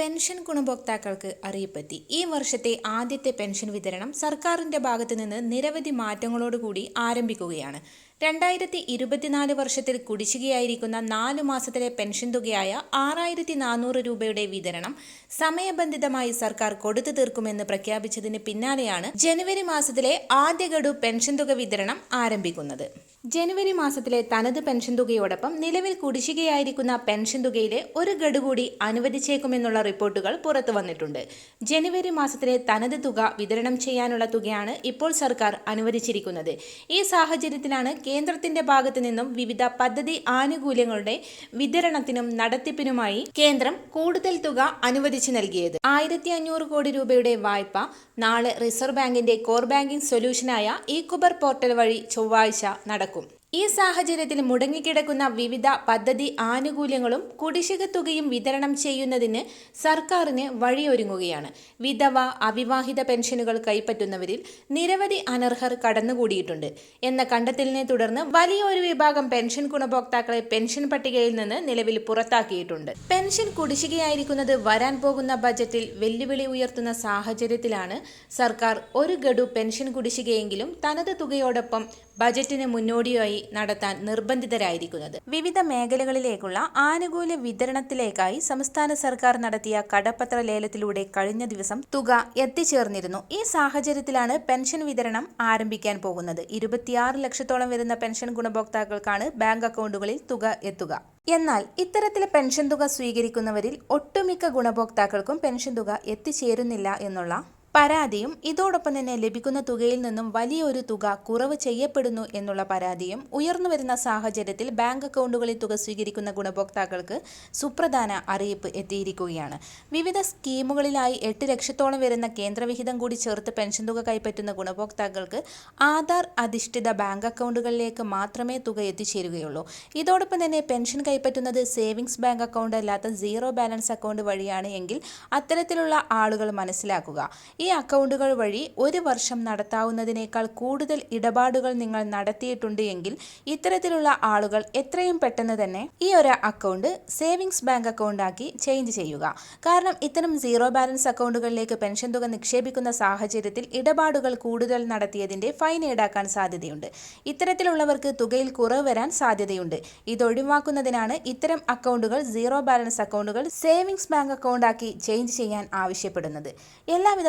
Pension ഗുണഭോക്താക്കൾക്ക് അറിയിപ്പെത്തി. ഈ വർഷത്തെ ആദ്യത്തെ പെൻഷൻ വിതരണം സർക്കാരിന്റെ ഭാഗത്തു നിന്ന് നിരവധി മാറ്റങ്ങളോടുകൂടി ആരംഭിക്കുകയാണ്. രണ്ടായിരത്തി ഇരുപത്തിനാല് വർഷത്തിൽ കുടിശ്ശികയായിരിക്കുന്ന നാല് മാസത്തിലെ പെൻഷൻ തുകയായ ആറായിരത്തി നാനൂറ് രൂപയുടെ വിതരണം സമയബന്ധിതമായി സർക്കാർ കൊടുത്തു തീർക്കുമെന്ന് പ്രഖ്യാപിച്ചതിന് പിന്നാലെയാണ് ജനുവരി മാസത്തിലെ ആദ്യ ഗഡു പെൻഷൻ തുക വിതരണം ആരംഭിക്കുന്നത്. ജനുവരി മാസത്തിലെ തനത് പെൻഷൻ തുകയോടൊപ്പം നിലവിൽ കുടിശ്ശികയായിരിക്കുന്ന പെൻഷൻ തുകയിലെ ഒരു ഗഡു കൂടി അനുവദിച്ചേക്കുമെന്നുള്ള റിപ്പോർട്ടുകൾ പുറത്തു വന്നിട്ടുണ്ട്. ജനുവരി മാസത്തിലെ തനത് തുക വിതരണം ചെയ്യാനുള്ള തുകയാണ് ഇപ്പോൾ സർക്കാർ അനുവദിച്ചിരിക്കുന്നത്. ഈ സാഹചര്യത്തിലാണ് കേന്ദ്രത്തിന്റെ ഭാഗത്തു നിന്നും വിവിധ പദ്ധതി ആനുകൂല്യങ്ങളുടെ വിതരണത്തിനും നടത്തിപ്പിനുമായി കേന്ദ്രം കൂടുതൽ തുക അനുവദിച്ചു നൽകിയത്. ആയിരത്തി അഞ്ഞൂറ് കോടി രൂപയുടെ വായ്പ നാളെ റിസർവ് ബാങ്കിന്റെ കോർ ബാങ്കിംഗ് സൊല്യൂഷനായ ഇ കുബർ പോർട്ടൽ വഴി ചൊവ്വാഴ്ച നടക്കും. ഈ സാഹചര്യത്തിൽ മുടങ്ങിക്കിടക്കുന്ന വിവിധ പദ്ധതി ആനുകൂല്യങ്ങളും കുടിശ്ശിക തുകയും വിതരണം ചെയ്യുന്നതിന് സർക്കാരിന് വഴിയൊരുങ്ങുകയാണ്. വിധവ അവിവാഹിത പെൻഷനുകൾ കൈപ്പറ്റുന്നവരിൽ നിരവധി അനർഹർ കടന്നുകൂടിയിട്ടുണ്ട്. എന്ന കണ്ടെത്തലിനെ തുടർന്ന് വലിയൊരു വിഭാഗം പെൻഷൻ ഗുണഭോക്താക്കളെ പെൻഷൻ പട്ടികയിൽ നിന്ന് നിലവിൽ പുറത്താക്കിയിട്ടുണ്ട്. പെൻഷൻ കുടിശ്ശികയായിരിക്കുന്നത് വരാൻ പോകുന്ന ബജറ്റിൽ വെല്ലുവിളി ഉയർത്തുന്ന സാഹചര്യത്തിലാണ് സർക്കാർ ഒരു ഗഡു പെൻഷൻ കുടിശ്ശികയെങ്കിലും തനത് തുകയോടൊപ്പം ബജറ്റിന് മുന്നോടിയായി നടത്താൻ നിർബന്ധിതരായിരിക്കുന്നത്. വിവിധ മേഖലകളിലേക്കുള്ള ആനുകൂല്യ വിതരണത്തിലേക്കായി സംസ്ഥാന സർക്കാർ നടത്തിയ കടപ്പത്ര ലേലത്തിലൂടെ കഴിഞ്ഞ ദിവസം തുക എത്തിച്ചേർന്നിരുന്നു. ഈ സാഹചര്യത്തിലാണ് പെൻഷൻ വിതരണം ആരംഭിക്കാൻ പോകുന്നത്. ഇരുപത്തിയാറ് ലക്ഷത്തോളം വരുന്ന പെൻഷൻ ഗുണഭോക്താക്കൾക്കാണ് ബാങ്ക് അക്കൗണ്ടുകളിൽ തുക എത്തുക. എന്നാൽ ഇത്തരത്തിലെ പെൻഷൻ തുക സ്വീകരിക്കുന്നവരിൽ ഒട്ടുമിക്ക ഗുണഭോക്താക്കൾക്കും പെൻഷൻ തുക എത്തിച്ചേരുന്നില്ല എന്നുള്ള പരാതിയും ഇതോടൊപ്പം തന്നെ ലഭിക്കുന്ന തുകയിൽ നിന്നും വലിയൊരു തുക കുറവ് ചെയ്യപ്പെടുന്നു എന്നുള്ള പരാതിയും ഉയർന്നുവരുന്ന സാഹചര്യത്തിൽ ബാങ്ക് അക്കൗണ്ടുകളിൽ തുക സ്വീകരിക്കുന്ന ഗുണഭോക്താക്കൾക്ക് സുപ്രധാന അറിയിപ്പ് എത്തിയിരിക്കുകയാണ്. വിവിധ സ്കീമുകളിലായി എട്ട് ലക്ഷത്തോളം വരുന്ന കേന്ദ്രവിഹിതം കൂടി ചേർത്ത് പെൻഷൻ തുക കൈപ്പറ്റുന്ന ഗുണഭോക്താക്കൾക്ക് ആധാർ അധിഷ്ഠിത ബാങ്ക് അക്കൗണ്ടുകളിലേക്ക് മാത്രമേ തുക എത്തിച്ചേരുകയുള്ളൂ. ഇതോടൊപ്പം തന്നെ പെൻഷൻ കൈപ്പറ്റുന്നത് സേവിങ്സ് ബാങ്ക് അക്കൗണ്ട് അല്ലാത്ത സീറോ ബാലൻസ് അക്കൗണ്ട് വഴിയാണ് എങ്കിൽ അത്തരത്തിലുള്ള ആളുകൾ മനസ്സിലാക്കുക. ഈ അക്കൗണ്ടുകൾ വഴി ഒരു വർഷം നടത്താവുന്നതിനേക്കാൾ കൂടുതൽ ഇടപാടുകൾ നിങ്ങൾ നടത്തിയിട്ടുണ്ട് എങ്കിൽ ഇത്തരത്തിലുള്ള ആളുകൾ എത്രയും പെട്ടെന്ന് തന്നെ ഈ ഒരു അക്കൗണ്ട് സേവിങ്സ് ബാങ്ക് അക്കൗണ്ടാക്കി ചേഞ്ച് ചെയ്യുക. കാരണം ഇത്തരം സീറോ ബാലൻസ് അക്കൗണ്ടുകളിലേക്ക് പെൻഷൻ തുക നിക്ഷേപിക്കുന്ന സാഹചര്യത്തിൽ ഇടപാടുകൾ കൂടുതൽ നടത്തിയതിന്റെ ഫൈൻ ഈടാക്കാൻ സാധ്യതയുണ്ട്. ഇത്തരത്തിലുള്ളവർക്ക് തുകയിൽ കുറവ് വരാൻ സാധ്യതയുണ്ട്. ഇത് ഒഴിവാക്കുന്നതിനാണ് ഇത്തരം അക്കൗണ്ടുകൾ സീറോ ബാലൻസ് അക്കൗണ്ടുകൾ സേവിങ്സ് ബാങ്ക് അക്കൗണ്ടാക്കി ചേഞ്ച് ചെയ്യാൻ ആവശ്യപ്പെടുന്നത്. എല്ലാവിധ